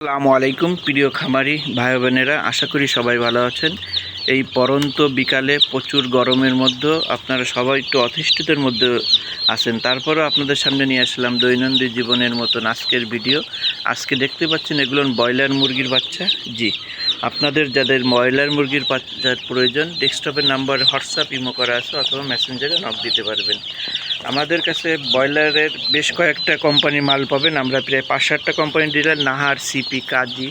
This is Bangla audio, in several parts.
আসসালামু আলাইকুম প্রিয় খামারি ভাই বোনেরা আশা করি সবাই ভালো আছেন। এই পরন্ত বিকালে প্রচুর গরমের মধ্যে আপনারা সবাই একটু অতিষ্ঠিতের মধ্যে আছেন। তারপরেও আপনাদের সামনে নিয়ে আসলাম দৈনন্দিন জীবনের মতন আজকের ভিডিও। আজকে দেখতে পাচ্ছেন এগুলো ব্রয়লার মুরগির বাচ্চা। জি, আপনাদের যাদের ব্রয়লার মুরগির বাচ্চার প্রয়োজন, ডেস্কটপের নাম্বার, হোয়াটসঅ্যাপ, ইমো করা আছে অথবা মেসেঞ্জারে নক দিতে পারবেন। আমাদের কাছে ব্রয়লারের বেশ কয়েকটা কোম্পানি মাল পাবেন। আমরা প্রায় পাঁচ সাতটা কোম্পানির dealer, Nahar, C P, Kazi,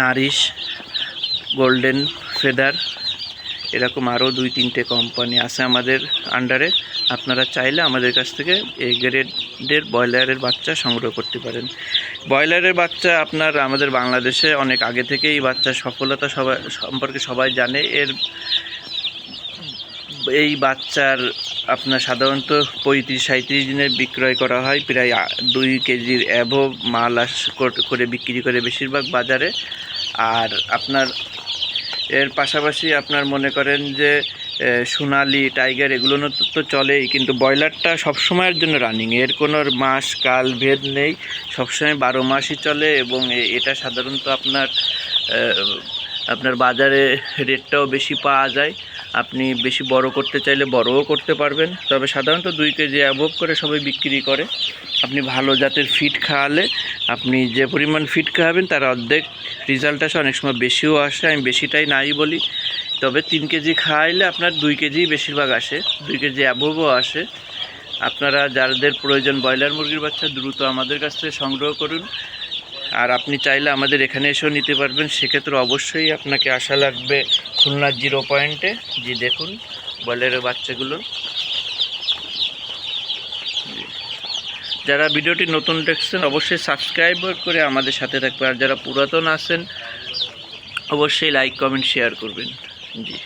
Nourish, Golden Feather. এরকম আরও দুই, তিনটে কোম্পানি আছে আমাদের আন্ডারে আপনারা চাইলে আমাদের কাছ থেকে এই গ্রেডের ব্রয়লারের বাচ্চা সংগ্রহ করতে পারেন। ব্রয়লারের বাচ্চা আপনার আমাদের বাংলাদেশে অনেক আগে থেকেই এই বাচ্চার সফলতা সবাই সম্পর্কে সবাই জানে। এর এই বাচ্চার আপনার সাধারণত পঁয়ত্রিশ সাঁত্রিশ দিনে বিক্রয় করা হয়। প্রায় দুই কেজির অ্যাভো মাল আস করে বিক্রি করে বেশিরভাগ বাজারে। আর আপনার এর পাশাপাশি আপনার মনে করেন যে সোনালি, টাইগার এগুলো তো চলেই, কিন্তু ব্রয়লারটা সবসময়ের জন্য রানিং। এর কোনো মাস, কাল ভেদ নেই। সবসময় বারো মাসই চলে এবং এটা সাধারণত আপনার আপনার বাজারে রেটটাও বেশি পাওয়া যায়। আপনি বেশি বড় করতে চাইলে বড়ও করতে পারবেন। তবে সাধারণত দুই কেজি অ্যাভব করে সবাই বিক্রি করে। আপনি ভালো জাতের ফিড খাওয়ালে আপনি যে পরিমাণ ফিড খাওয়াবেন তার অর্ধেক রেজাল্ট আসে। অনেক সময় বেশিও আসে, আমি বেশিটাই নাই বলি। তবে তিন কেজি খাওয়াইলে আপনার দুই কেজি বেশিরভাগ আসে। দুই কেজি অ্যাভবও আসে। আপনারা যাদের প্রয়োজন ব্রয়লার মুরগির বাচ্চা দ্রুত আমাদের কাছ থেকে সংগ্রহ করুন। আর আপনি চাইলে আমাদের এখানে এসেও নিতে পারবেন। সেক্ষেত্রে অবশ্যই আপনাকে আসা লাগবে খুলনার জিরো পয়েন্টে। জি, দেখুন ব্রয়লারের বাচ্চাগুলো। যারা ভিডিওটি নতুন দেখছেন, অবশ্যই সাবস্ক্রাইব করে আমাদের সাথে থাকবে আর যারা পুরাতন আছেন, অবশ্যই লাইক, কমেন্ট, শেয়ার করবেন। জি।